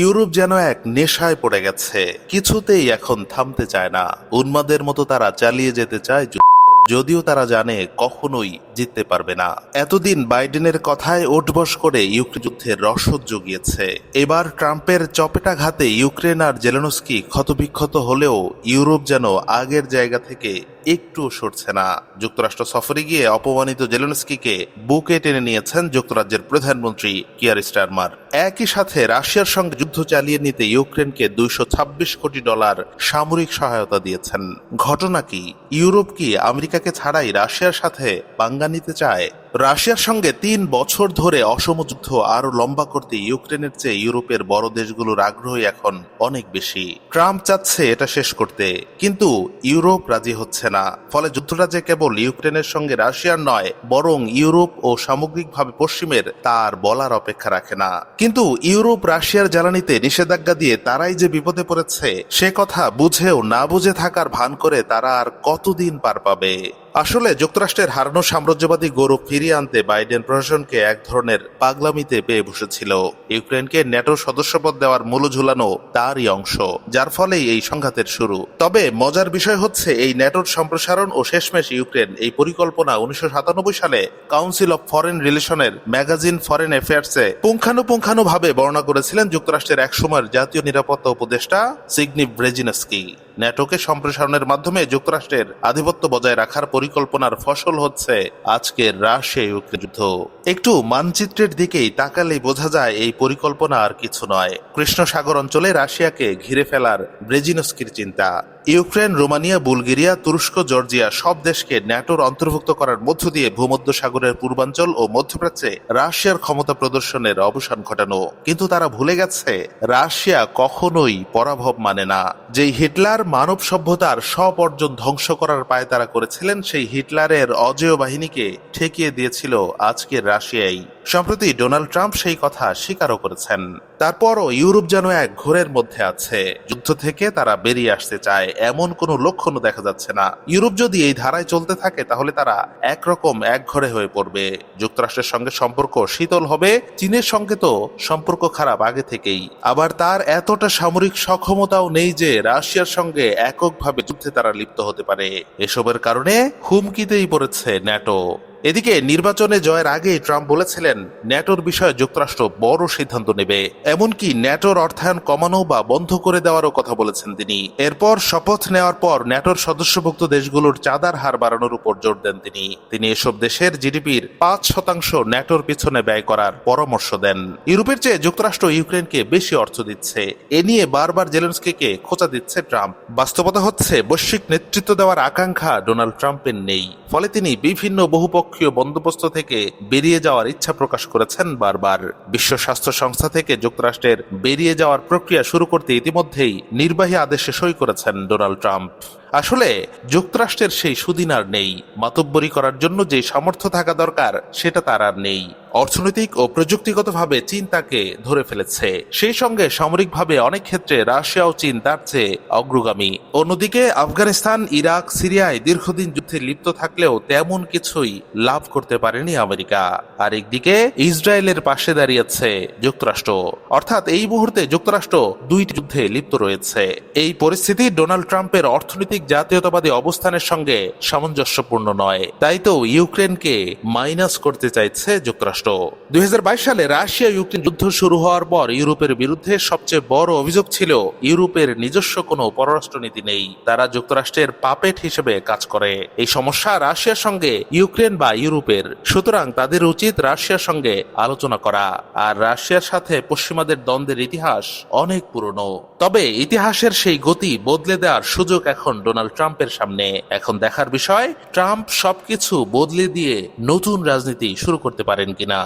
Europe যেন এক নেশায় পড়ে গেছে। কিছুতেই এখন থামতে চায় না। উন্মাদের মতো তারা চালিয়ে যেতে চায় যদিও তারা জানে কখনোই জিততে পারবে না। এতদিন বাইডেনের কথায় ওঠবস করে ইউক্রেন যুদ্ধের রসদ জুগিয়েছে। এবার ট্রাম্পের চপেটাঘাতে ইউক্রেন আর জেলেনস্কি ক্ষতবিক্ষত হলেও ইউরোপ যেন আগের জায়গা থেকে একটু সরছে না। যুক্তরাষ্ট্র সফরে গিয়ে অপমানিত জেলেনস্কিকে বুকে টেনে নিয়েছেন যুক্তরাজ্যের প্রধানমন্ত্রী কিয়ার স্টারমার। একই সাথে রাশিয়ার সঙ্গে যুদ্ধ চালিয়ে নিতে ইউক্রেনকে দুইশো ছাব্বিশ কোটি ডলার সামরিক সহায়তা দিয়েছেন। ঘটনা কি? ইউরোপ কি আমেরিকাকে ছাড়াই রাশিয়ার সাথে পাঙ্গা নিতে চায়? রাশিয়ার সঙ্গে তিন বছর ধরে অসম যুদ্ধ আরও লম্বা করতে ইউক্রেনের চেয়ে ইউরোপের বড় দেশগুলোর আগ্রহই এখন অনেক বেশি। ট্রাম্প চাচ্ছে এটা শেষ করতে, কিন্তু ইউরোপ রাজি হচ্ছে না। ফলে যুদ্ধটা যে কেবল ইউক্রেনের সঙ্গে রাশিয়ার নয়, বরং ইউরোপ ও সামগ্রিকভাবে পশ্চিমের তার বলার অপেক্ষা রাখে না। কিন্তু ইউরোপ রাশিয়ার জ্বালানিতে নিষেধাজ্ঞা দিয়ে তারাই যে বিপদে পড়েছে, সে কথা বুঝেও না বুঝে থাকার ভান করে তারা আর কতদিন পার পাবে? আসলে যুক্তরাষ্ট্রের হারানো সাম্রাজ্যবাদী গৌরব ফিরিয়ে আনতে বাইডেন প্রশাসনকে এক ধরনের পাগলামিতে পেয়ে বসেছিল। ইউক্রেনকে ন্যাটোর সদস্যপদ দেওয়ার মূল ঝুলানো তারই অংশ, যার ফলেই এই সংঘাতের শুরু। তবে মজার বিষয় হচ্ছে, এই ন্যাটোর সম্প্রসারণ ও শেষমেশ ইউক্রেন এই পরিকল্পনা উনিশশো সাতানব্বই সালে কাউন্সিল অফ ফরেন রিলেশনের ম্যাগাজিন ফরেন অ্যাফেয়ার্সে পুঙ্খানুপুঙ্খানুভাবে বর্ণনা করেছিলেন যুক্তরাষ্ট্রের একসময়ের জাতীয় নিরাপত্তা উপদেষ্টা সিগনি ব্রেজিনস্কি। ন্যাটোকে সম্প্রসারণের মাধ্যমে যুক্তরাষ্ট্রের আধিপত্য বজায় রাখার পরিকল্পনার ফসল হচ্ছে আজকের রাশিয়া ইউক্রেন যুদ্ধ। একটু মানচিত্রের দিকেই তাকালেই বোঝা যায় এই পরিকল্পনা আর কিছু নয়। কৃষ্ণ সাগর অঞ্চলে রাশিয়াকে ঘিরে ফেলার ব্রেজিনস্কির চিন্তা। ইউক্রেন, রোমানিয়া, বুলগেরিয়া, তুরস্ক, জর্জিয়া সব দেশকে ন্যাটোর অন্তর্ভুক্ত করার মধ্য দিয়ে ভূমধ্য সাগরের পূর্বাঞ্চল ও মধ্যপ্রাচ্যে রাশিয়ার ক্ষমতা প্রদর্শনের অবসান ঘটানো। কিন্তু তারা ভুলে গেছে, রাশিয়া কখনোই পরাভব মানে না। যেই হিটলার মানব সভ্যতার সব অর্জন ধ্বংস করার পায় তারা করেছিলেন, সেই হিটলারের অজেয় বাহিনীকে ঠেকিয়ে দিয়েছিল আজকের রাশিয়াই। সম্প্রতি ডোনাল্ড ট্রাম্প সেই কথা স্বীকারও করেছেন। তারপরও ইউরোপ যেন এক ঘোরের মধ্যে আছে। যুদ্ধ থেকে তারা বেরিয়ে আসতে চায়, এমন কোনো লক্ষণও দেখা যাচ্ছে না। ইউরোপ যদি এই ধারায় চলতে থাকে, তাহলে তারা একরকম এক ঘরে হয়ে পড়বে। যুক্তরাষ্ট্রের সঙ্গে সম্পর্ক শীতল হবে, চীনের সঙ্গে তো সম্পর্ক খারাপ আগে থেকেই। আবার তার এতটা সামরিক সক্ষমতাও নেই যে রাশিয়ার সঙ্গে এককভাবে যুদ্ধে তারা লিপ্ত হতে পারে। এসবের কারণে হুমকিতেই পড়েছে ন্যাটো। এদিকে নির্বাচনে জয়ের আগে ট্রাম্প বলেছিলেন, ন্যাটোর বিষয়ে যুক্তরাষ্ট্র বড় সিদ্ধান্ত নেবে। এমনকি ন্যাটোর অর্থায়ন কমানো বা বন্ধ করে দেওয়ারও কথা বলেছেন তিনি। এরপর শপথ নেওয়ার পর ন্যাটোর সদস্যভুক্ত দেশগুলোর চাঁদার হার বাড়ানোর উপর জোর দেন তিনি। তিনি এসব দেশের জিডিপির পাঁচ শতাংশ ন্যাটোর পিছনে ব্যয় করার পরামর্শ দেন। ইউরোপের চেয়ে যুক্তরাষ্ট্র ইউক্রেনকে বেশি অর্থ দিচ্ছে। এ নিয়ে বারবার জেলেন্সকিকে খোঁচা দিচ্ছে ট্রাম্প। বাস্তবতা হচ্ছে, বৈশ্বিক নেতৃত্ব দেওয়ার আকাঙ্ক্ষা ডোনাল্ড ট্রাম্পের নেই। ফলে তিনি বিভিন্ন বহুপক্ষীয় বন্দোবস্ত থেকে বেরিয়ে যাওয়ার ইচ্ছা প্রকাশ করেছেন বারবার। বিশ্ব স্বাস্থ্য সংস্থা থেকে যুক্তরাষ্ট্রের বেরিয়ে যাওয়ার প্রক্রিয়া শুরু করতে ইতিমধ্যেই নির্বাহী আদেশে সই করেছেন ডোনাল্ড ট্রাম্প। আসলে, যুক্তরাষ্ট্রের সেই সুদিন আর নেই। মাতব্বরি করার জন্য যে সামর্থ্য থাকা দরকার, সেটা তার আর নেই। অর্থনৈতিক ও প্রযুক্তিগতভাবে চীন তাকে ধরে ফেলেছে। সেই সঙ্গে সামরিকভাবে অনেক ক্ষেত্রে রাশিয়া ও চীন তার চেয়ে অগ্রগামী। অন্যদিকে, আফগানিস্তান, ইরাক, সিরিয়ায় দীর্ঘদিন যুদ্ধে লিপ্ত থাকলেও তেমন কিছুই লাভ করতে পারেনি আমেরিকা। আর একদিকে ইসরায়েলের পাশে দাঁড়িয়েছে যুক্তরাষ্ট্র। অর্থাৎ এই মুহূর্তে যুক্তরাষ্ট্র দুইটি যুদ্ধে লিপ্ত রয়েছে। এই পরিস্থিতি ডোনাল্ড ট্রাম্পের অর্থনৈতিক জাতীয়তাবাদী অবস্থানের সঙ্গে সামঞ্জস্যপূর্ণ নয়। তাই তো ইউক্রেনকে মাইনাস করতে চাইছে যুক্তরাষ্ট্র। দুই হাজার বাইশ সালে রাশিয়া ইউক্রেন যুদ্ধ শুরু হওয়ার পর ইউরোপের বিরুদ্ধে সবচেয়ে বড় অভিযোগ ছিল, ইউরোপের নিজস্ব কোনো পররাষ্ট্রনীতি নেই। তারা যুক্তরাষ্ট্রের পাপেট হিসেবে কাজ করে। এই সমস্যা রাশিয়ার সঙ্গে ইউক্রেন বা ইউরোপের। সুতরাং তাদের উচিত রাশিয়ার সঙ্গে আলোচনা করা। আর রাশিয়ার সাথে পশ্চিমাদের দ্বন্দ্বের ইতিহাস অনেক পুরনো। তবে ইতিহাসের সেই গতি বদলে দেওয়ার সুযোগ এখন ডোনাল্ড ট্রাম্পের সামনে এখন দেখার বিষয়, ট্রাম্প সবকিছু বদলে দিয়ে নতুন রাজনীতি শুরু করতে পারেন কিনা।